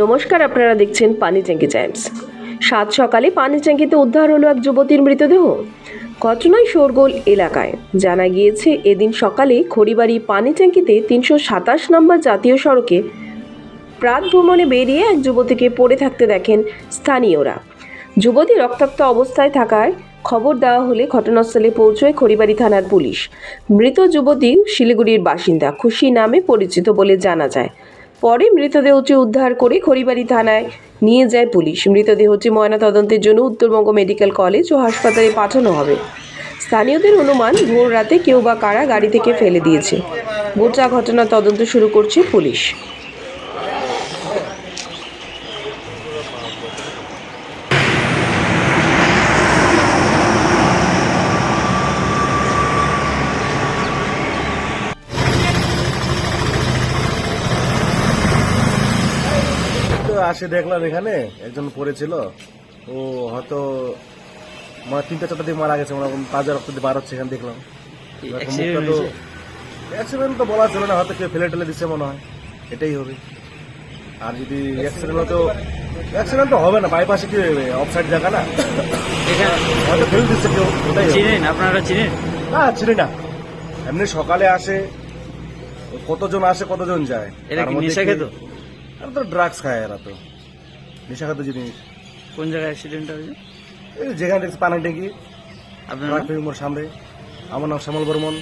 নমস্কার, আপনারা দেখছেন পানিট্যাঙ্কি টাইমস। সাত সকালে পানিট্যাঙ্কিতে উদ্ধার হলো এক যুবতীর মৃতদেহ। ঘটনায় শোরগোল এলাকায়। জানা গিয়েছে, এদিন সকালে খড়িবাড়ি পানিট্যাঙ্কিতে তিনশো সাতাশ নম্বর জাতীয় সড়কে প্রাত ভ্রমণে বেরিয়ে এক যুবতীকে পড়ে থাকতে দেখেন স্থানীয়রা। যুবতী রক্তাক্ত অবস্থায় থাকায় খবর দেওয়া হলে ঘটনাস্থলে পৌঁছয় খড়িবাড়ি থানার পুলিশ। মৃত যুবতী শিলিগুড়ির বাসিন্দা, খুশি নামে পরিচিত বলে জানা যায়। পরে মৃতদেহটি উদ্ধার করে খড়িবাড়ি থানায় নিয়ে যায় পুলিশ। মৃতদেহটি ময়নাতদন্তের জন্য উত্তরবঙ্গ মেডিকেল কলেজ ও হাসপাতালে পাঠানো হবে। স্থানীয়দের অনুমান, ভোর রাতে কেউ বা কারা গাড়ি থেকে ফেলে দিয়েছে। গোটা ঘটনা তদন্ত শুরু করছে পুলিশ। আসে দেখলাম এখানে একজন পড়েছিল। ও হয়তো মানে তিনটা চারটা দিকে মারা গেছে মানে তাজা রক্ত দিয়ে বার হচ্ছে এখানে দেখলাম। তো অ্যাক্সিডেন্ট তো বলা ছিল না হয়তো কেউ ফেলে টেলে দিচ্ছে মনে হয়। এটাই হবে। আর যদি অ্যাক্সিডেন্ট হতো অ্যাক্সিডেন্ট তো হবে না বাইপাসে কি হবে? অফসাইড জায়গা না? হয়তো ফেলে দিচ্ছে কেউ ওটাই। চিনেন আপনারা চিনেন? না চিনি না। এমনি সকালে আসে কতজন আসে কতজন যায়? তার নেশা খেত? এরা তো ড্রাগস খায় এরা তো। নেশা খাত জিনিস কোন জায়গায় অ্যাক্সিডেন্ট হয়েছে? এই যেখানে পানি ট্যাঙ্কি। আপনার মোড় সামনে। আমার নাম শ্যামল বর্মন।